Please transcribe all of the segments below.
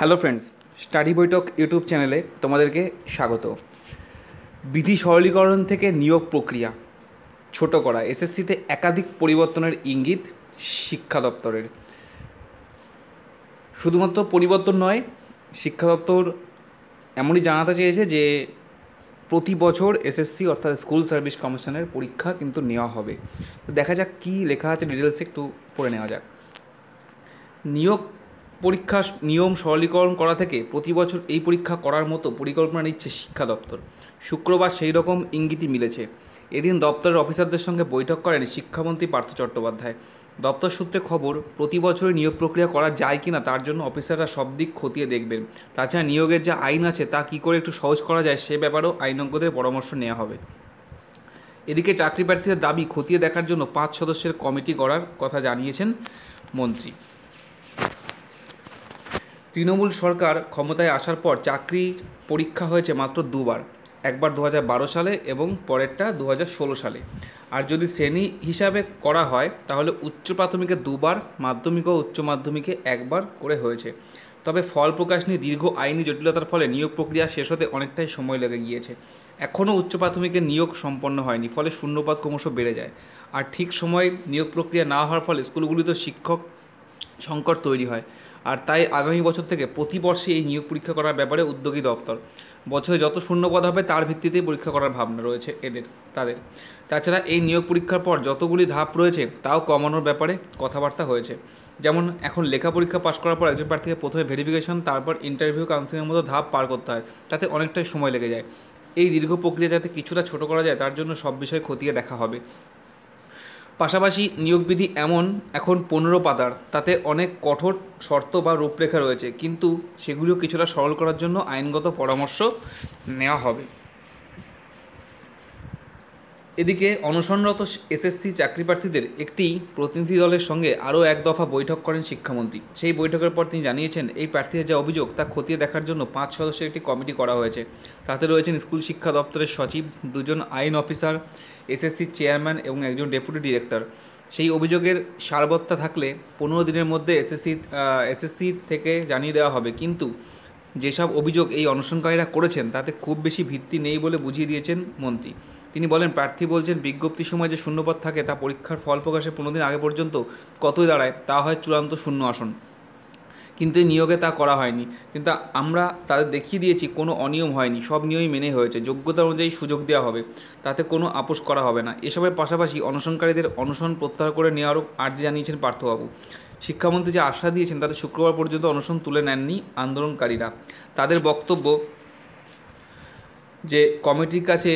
Hello friends, study বৈঠক YouTube চ্যানেলে তোমাদেরকে স্বাগত। বিধি সরলীকরণ থেকে নিয়োগ প্রক্রিয়া, ছোট করা, এসএসসিতে একাধিক পরিবর্তনের ইঙ্গিত শিক্ষা দপ্তরের। শুধুমাত্র পরিবর্তন নয়, শিক্ষা দপ্তর এমনই জানাতে চেয়েছে যে প্রতি বছর এসএসসি অর্থাৎ স্কুল সার্ভিস কমিশনের পরীক্ষা কিন্তু নেওয়া হবে। দেখা যাক কী লেখা আছে ডিটেলসে একটু পড়ে নেওয়া যাক। নিয়োগ পরীক্ষা নিয়ম সরলীকরণ করা থেকে প্রতি বছর এই পরীক্ষা করার মতো পরিকল্পনা নিচ্ছে শিক্ষা দপ্তর। শুক্রবার সেই রকম ইঙ্গিতই মিলেছে। এদিন দপ্তরের অফিসারদের সঙ্গে বৈঠক করেন শিক্ষামন্ত্রী পার্থ চট্টোপাধ্যায়। দপ্তর সূত্রে খবর, প্রতি বছরই নিয়োগ প্রক্রিয়া করা যায় কিনা তার জন্য অফিসাররা সব দিক খতিয়ে দেখবেন। তাছাড়া নিয়োগের যে আইন আছে তা কী করে একটু সহজ করা যায় সে ব্যাপারেও আইনজ্ঞদের পরামর্শ নেওয়া হবে। এদিকে চাকরি প্রার্থীদের দাবি খতিয়ে দেখার জন্য পাঁচ সদস্যের কমিটি গড়ার কথা জানিয়েছেন মন্ত্রী। তৃণমূল সরকার ক্ষমতায় আসার পর চাকরির পরীক্ষা হয়েছে মাত্র দুবার, একবার দু বারো সালে এবং পরেরটা দু ষোলো সালে। আর যদি শ্রেণি হিসাবে করা হয়, তাহলে উচ্চ প্রাথমিকে দুবার, মাধ্যমিক ও উচ্চ মাধ্যমিকে একবার করে হয়েছে। তবে ফল প্রকাশ নিয়ে দীর্ঘ আইনি জটিলতার ফলে নিয়োগ প্রক্রিয়া শেষ হতে অনেকটাই সময় লেগে গিয়েছে। এখনও উচ্চ প্রাথমিকের নিয়োগ সম্পন্ন হয়নি, ফলে শূন্যপাত ক্রমশ বেড়ে যায়। আর ঠিক সময়ে নিয়োগ প্রক্রিয়া না হওয়ার ফলে স্কুলগুলিতে শিক্ষক সংকট তৈরি হয়। আর তাই আগামী বছর থেকে প্রতি বর্ষে এই নিয়োগ পরীক্ষা করার ব্যাপারে উদ্যোগী দপ্তর। বছরে যত শূন্যপদ হবে, তার ভিত্তিতেই পরীক্ষা করার ভাবনা রয়েছে এদের, তাদের। তাছাড়া এই নিয়োগ পরীক্ষার পর যতগুলি ধাপ রয়েছে, তাও কমানোর ব্যাপারে কথাবার্তা হয়েছে। যেমন এখন লেখা পরীক্ষা পাশ করার পর একজন প্রার্থীকে প্রথমে ভেরিফিকেশন তারপর ইন্টারভিউ কাউন্সিলিংয়ের মতো ধাপ পার করতে হয়। তাতে অনেকটাই সময় লেগে যায়। এই দীর্ঘ প্রক্রিয়া যাতে কিছুটা ছোট করা যায়, তার জন্য সব বিষয় খতিয়ে দেখা হবে। পাশাপাশি নিয়োগবিধি এমন এখন পনেরো পাতার, তাতে অনেক কঠোর শর্ত বা রূপরেখা রয়েছে, কিন্তু সেগুলো কিছুটা সরল করার জন্য আইনগত পরামর্শ নেওয়া হবে। এদিকে অনশনরত এসএসসি চাকরি প্রার্থীদের একটি প্রতিনিধি দলের সঙ্গে আরও এক দফা বৈঠক করেন শিক্ষামন্ত্রী। সেই বৈঠকের পর তিনি জানিয়েছেন, এই প্রার্থীদের যা অভিযোগ তা খতিয়ে দেখার জন্য পাঁচ সদস্যের একটি কমিটি করা হয়েছে। তাতে রয়েছেন স্কুল শিক্ষা দপ্তরের সচিব, দুজন আইন অফিসার এসএসসির চেয়ারম্যান এবং একজন ডেপুটি ডিরেক্টর। সেই অভিযোগের সারবত্তা থাকলে পনেরো দিনের মধ্যে এসএসসি এসএসসি থেকে জানিয়ে দেওয়া হবে। কিন্তু যেসব অভিযোগ এই অনশনকারীরা করেছেন, তাতে খুব বেশি ভিত্তি নেই বলে বুঝিয়ে দিয়েছেন মন্ত্রী। তিনি বলেন, প্রার্থী বলছেন, বিজ্ঞপ্তির সময় যে শূন্যপদ থাকে তা পরীক্ষার ফল প্রকাশের পনেরো দিন আগে পর্যন্ত কতই দাঁড়ায়, তা হয় চূড়ান্ত শূন্য আসন। কিন্তু এই নিয়োগে তা করা হয়নি। কিন্তু আমরা তাদের দেখিয়ে দিয়েছি, কোনো অনিয়ম হয়নি, সব নিয়মই মেনে হয়েছে, যোগ্যতা অনুযায়ী সুযোগ দেওয়া হবে, তাতে কোনো আপোষ করা হবে না। এসবের পাশাপাশি অনশনকারীদের অনশন প্রত্যাহার করে নেওয়ারও আর্জি জানিয়েছেন পার্থবাবু। শিক্ষামন্ত্রী যে আশা দিয়েছেন, তাতে শুক্রবার পর্যন্ত অনশন তুলে নেননি আন্দোলনকারীরা। তাদের বক্তব্য যে কমিটির কাছে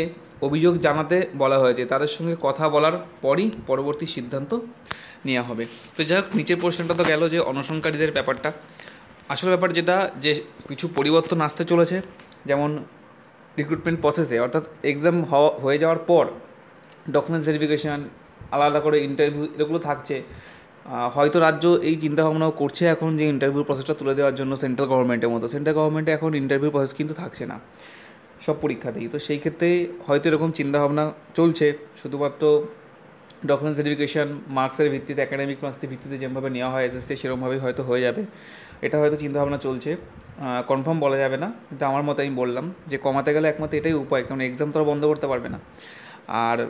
অভিযোগ জানাতে বলা হয়েছে। তাদের সঙ্গে কথা বলার পরই পরবর্তী সিদ্ধান্ত নেওয়া হবে। তো যাই হোক, নিচের পোর্শনটা তো গেল যে অনশনকারীদের ব্যাপারটা। আসল ব্যাপার যেটা, যে কিছু পরিবর্তন আসতে চলেছে, যেমন রিক্রুটমেন্ট প্রসেসে অর্থাৎ এক্সাম হয়ে যাওয়ার পর ডকুমেন্টস ভেরিফিকেশান আলাদা করে ইন্টারভিউ এগুলো থাকছে। হয়তো রাজ্য এই চিন্তাভাবনাও করছে এখন যে ইন্টারভিউ প্রসেসটা তুলে দেওয়ার জন্য সেন্ট্রাল গভর্নমেন্টের মতো। সেন্ট্রাল গভর্নমেন্টে এখন ইন্টারভিউ প্রসেস কিন্তু থাকছে না। সব পরীক্ষাতেই তো সেই ক্ষেত্রে হয়তো এরকম চিন্তাভাবনা চলছে। শুধুমাত্র ডকুমেন্টস ভেরিফিকেশান মার্কসের ভিত্তিতে একাডেমিক মার্কসের ভিত্তিতে যেভাবে নেওয়া হয় এসএসসি সেরকমভাবেই হয়তো হয়ে যাবে। এটা হয়তো চিন্তাভাবনা চলছে। কনফার্ম বলা যাবে না। কিন্তু আমার মতো আমি বললাম যে কমাতে গেলে একমাত্র এটাই উপায়। কারণ এক্সাম তো বন্ধ করতে পারবে না। আর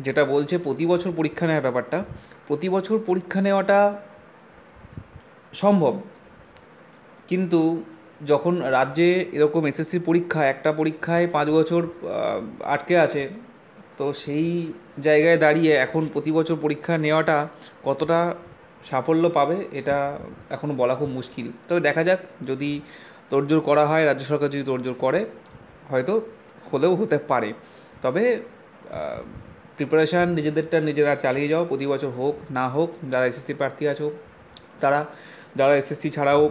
যেটা বলছে, প্রতি বছর পরীক্ষা নেওয়ার ব্যাপারটা, প্রতি বছর পরীক্ষা নেওয়াটা সম্ভব। কিন্তু যখন রাজ্যে এরকম এসএসসি পরীক্ষা, একটা পরীক্ষায় পাঁচ বছর আটকে আছে, তো সেই জায়গায় দাঁড়িয়ে এখন প্রতি বছর পরীক্ষা নেওয়াটা কতটা সাফল্য পাবে, এটা এখনও বলা খুব মুশকিল। তবে দেখা যাক, যদি তোড়জোড় করা হয়, রাজ্য সরকার যদি তোড়জোড় করে, হয়তো হলেও হতে পারে। তবে প্রিপারেশান নিজেদেরটা নিজেরা চালিয়ে যাও, প্রতি বছর হোক, না হোক, যারা এসএসসি প্রার্থী আছো তারা, যারা এসএসসি ছাড়াও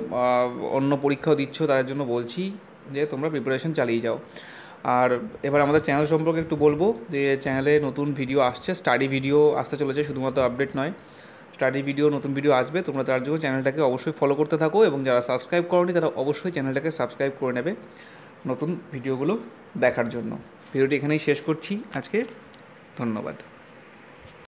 অন্য পরীক্ষাও দিচ্ছ, তাদের জন্য বলছি যে তোমরা প্রিপারেশন চালিয়ে যাও। আর এবার আমাদের চ্যানেল সম্পর্কে একটু বলব যে চ্যানেলে নতুন ভিডিও আসছে স্টাডি ভিডিও আসতে চলেছে, শুধুমাত্র আপডেট নয়। স্টাডি ভিডিও নতুন ভিডিও আসবে, তোমরা তার জন্য চ্যানেলটাকে অবশ্যই ফলো করতে থাকো এবং যারা সাবস্ক্রাইব করনি, তারা অবশ্যই চ্যানেলটাকে সাবস্ক্রাইব করে নেবে নতুন ভিডিওগুলো দেখার জন্য। ভিডিওটি এখানেই শেষ করছি। আজকে ধন্যবাদ।